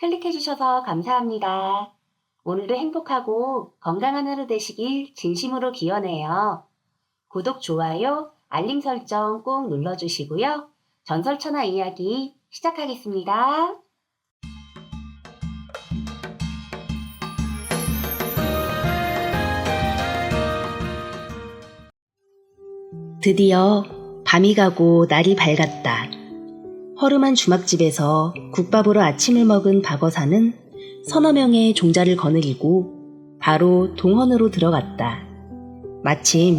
클릭해주셔서 감사합니다. 오늘도 행복하고 건강한 하루 되시길 진심으로 기원해요. 구독, 좋아요, 알림 설정 꼭 눌러주시고요. 전설천하 이야기 시작하겠습니다. 드디어 밤이 가고 날이 밝았다. 허름한 주막집에서 국밥으로 아침을 먹은 박어사는 서너 명의 종자를 거느리고 바로 동헌으로 들어갔다. 마침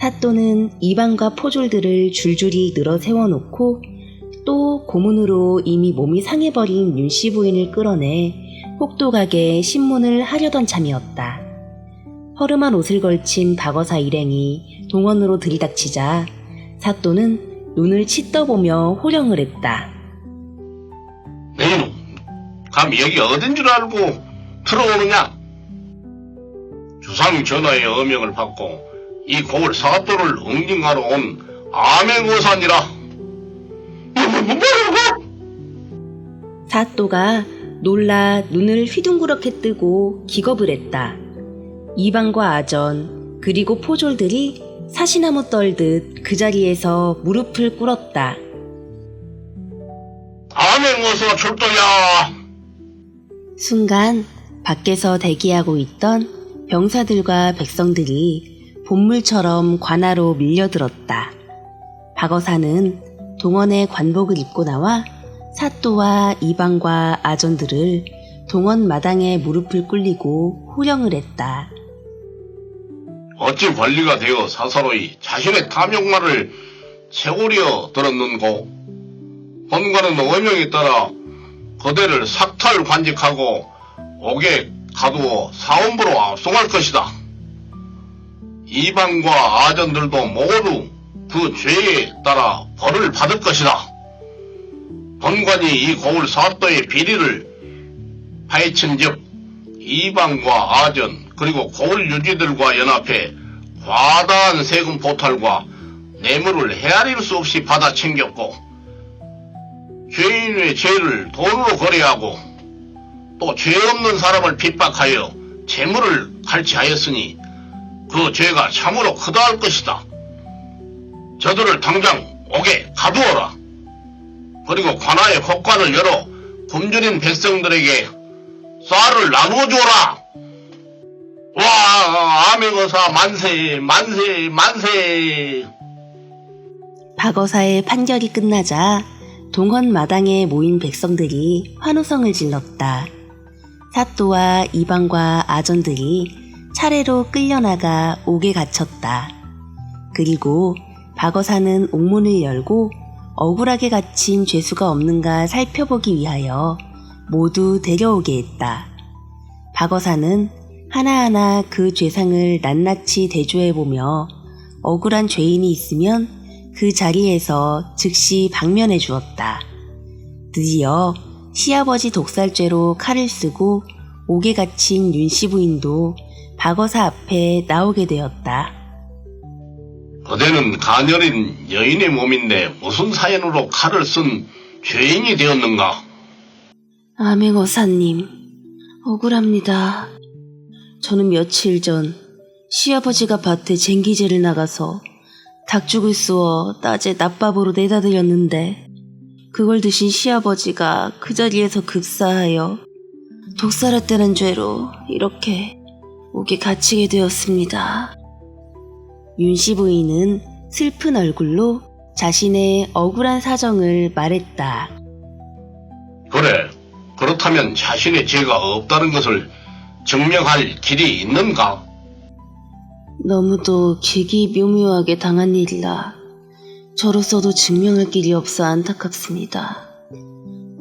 사또는 이방과 포졸들을 줄줄이 늘어 세워놓고 또 고문으로 이미 몸이 상해버린 윤씨 부인을 끌어내 혹독하게 신문을 하려던 참이었다. 허름한 옷을 걸친 박어사 일행이 동원으로 들이닥치자 사또는 눈을 치떠보며 호령을 했다. 네이놈, 감히 여기 어딘 줄 알고 들어오느냐? 주상 전하의 어명을 받고 이 고을 사도를 응징하러 온 암행어산이라. 뭐라고? 사또가 놀라 눈을 휘둥그렇게 뜨고 기겁을 했다. 이방과 아전 그리고 포졸들이 사시나무 떨듯 그 자리에서 무릎을 꿇었다. 암행어사 출동이야. 순간 밖에서 대기하고 있던 병사들과 백성들이 본물처럼 관하로 밀려들었다. 박어사는 동원의 관복을 입고 나와 사또와 이방과 아전들을 동원 마당에 무릎을 꿇리고 호령을 했다. 어찌 관리가 되어 사사로이 자신의 탐욕만을 채우려 들었는고 헌관은 어명에 따라 거대를 삭탈 관직하고 옥에 가두어 사원부로 압송할 것이다. 이방과 아전들도 모두 그 죄에 따라 벌을 받을 것이다. 헌관이 이 고을 사또의 비리를 파헤친 즉 이방과 아전 그리고 고을 유지들과 연합해 과다한 세금 포탈과 뇌물을 헤아릴 수 없이 받아 챙겼고 죄인의 죄를 돈으로 거래하고 또 죄 없는 사람을 핍박하여 재물을 갈취하였으니 그 죄가 참으로 크다 할 것이다. 저들을 당장 옥에 가두어라. 그리고 관아의 법관을 열어 굶주린 백성들에게 쌀을 나누어 주어라. 와, 암행어사 만세, 만세, 만세. 박어사의 판결이 끝나자 동원 마당에 모인 백성들이 환호성을 질렀다. 사또와 이방과 아전들이 차례로 끌려나가 옥에 갇혔다. 그리고 박어사는 옥문을 열고 억울하게 갇힌 죄수가 없는가 살펴보기 위하여 모두 데려오게 했다. 박어사는 하나하나 그 죄상을 낱낱이 대조해보며 억울한 죄인이 있으면 그 자리에서 즉시 방면해 주었다. 드디어 시아버지 독살죄로 칼을 쓰고 옥에 갇힌 윤씨 부인도 박어사 앞에 나오게 되었다. 그대는 가녀린 여인의 몸인데 무슨 사연으로 칼을 쓴 죄인이 되었는가? 암행어사님, 억울합니다. 저는 며칠 전 시아버지가 밭에 쟁기제를 나가서 닭죽을 쏘어 낮에 낮밥으로 내다 드렸는데 그걸 드신 시아버지가 그 자리에서 급사하여 독살했다는 죄로 이렇게 옥에 갇히게 되었습니다. 윤씨 부인은 슬픈 얼굴로 자신의 억울한 사정을 말했다. 그래, 그렇다면 자신의 죄가 없다는 것을 증명할 길이 있는가? 너무도 기기묘묘하게 당한 일이라 저로서도 증명할 길이 없어 안타깝습니다.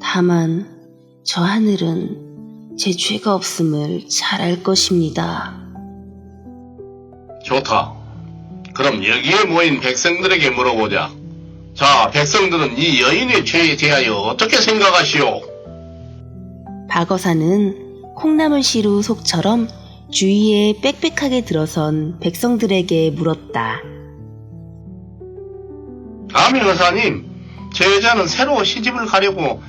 다만 저 하늘은 제 죄가 없음을 잘 알 것입니다. 좋다. 그럼 여기에 모인 백성들에게 물어보자. 자, 백성들은 이 여인의 죄에 대하여 어떻게 생각하시오? 박어사는 콩나물 시루 속처럼 주위에 빽빽하게 들어선 백성들에게 물었다. 감히 의사님, 제 여자는 새로 시집을 가려고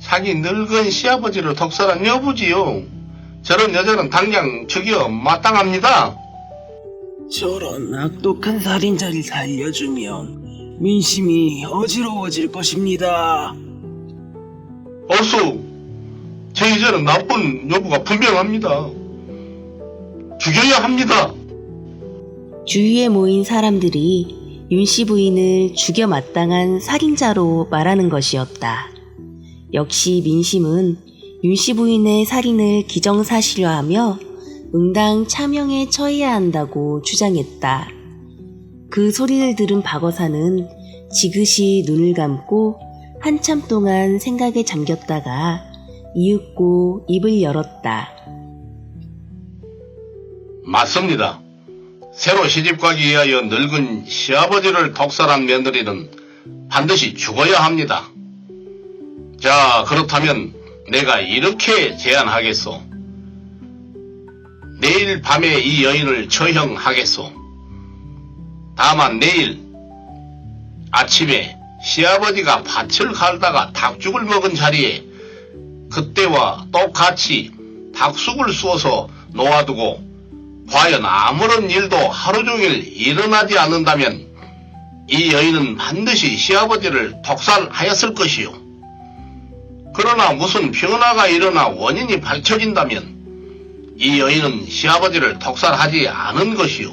자기 늙은 시아버지를 독살한 여부지요. 저런 여자는 당장 죽여 마땅합니다. 저런 악독한 살인자를 살려주면 민심이 어지러워질 것입니다. 어수, 제 여자는 나쁜 여부가 분명합니다. 죽여야 합니다. 주위에 모인 사람들이 윤 씨 부인을 죽여 마땅한 살인자로 말하는 것이었다. 역시 민심은 윤 씨 부인의 살인을 기정사실화하며 응당 차명에 처해야 한다고 주장했다. 그 소리를 들은 박어사는 지그시 눈을 감고 한참 동안 생각에 잠겼다가 이윽고 입을 열었다. 맞습니다. 새로 시집가기 위하여 늙은 시아버지를 독살한 며느리는 반드시 죽어야 합니다. 자, 그렇다면 내가 이렇게 제안하겠소. 내일 밤에 이 여인을 처형하겠소. 다만 내일 아침에 시아버지가 밭을 갈다가 닭죽을 먹은 자리에 그때와 똑같이 닭숙을 쑤어서 놓아두고 과연 아무런 일도 하루 종일 일어나지 않는다면 이 여인은 반드시 시아버지를 독살하였을 것이요. 그러나 무슨 변화가 일어나 원인이 밝혀진다면 이 여인은 시아버지를 독살하지 않은 것이요.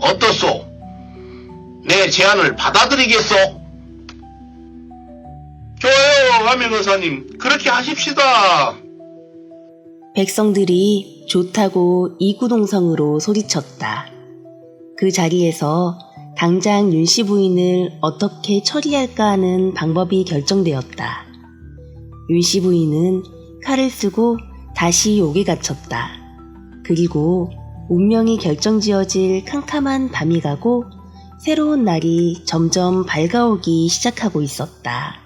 어떻소? 내 제안을 받아들이겠소? 좋아요, 아명의사님. 그렇게 하십시다. 백성들이 좋다고 이구동성으로 소리쳤다. 그 자리에서 당장 윤씨 부인을 어떻게 처리할까 하는 방법이 결정되었다. 윤씨 부인은 칼을 쓰고 다시 옥에 갇혔다. 그리고 운명이 결정지어질 캄캄한 밤이 가고 새로운 날이 점점 밝아오기 시작하고 있었다.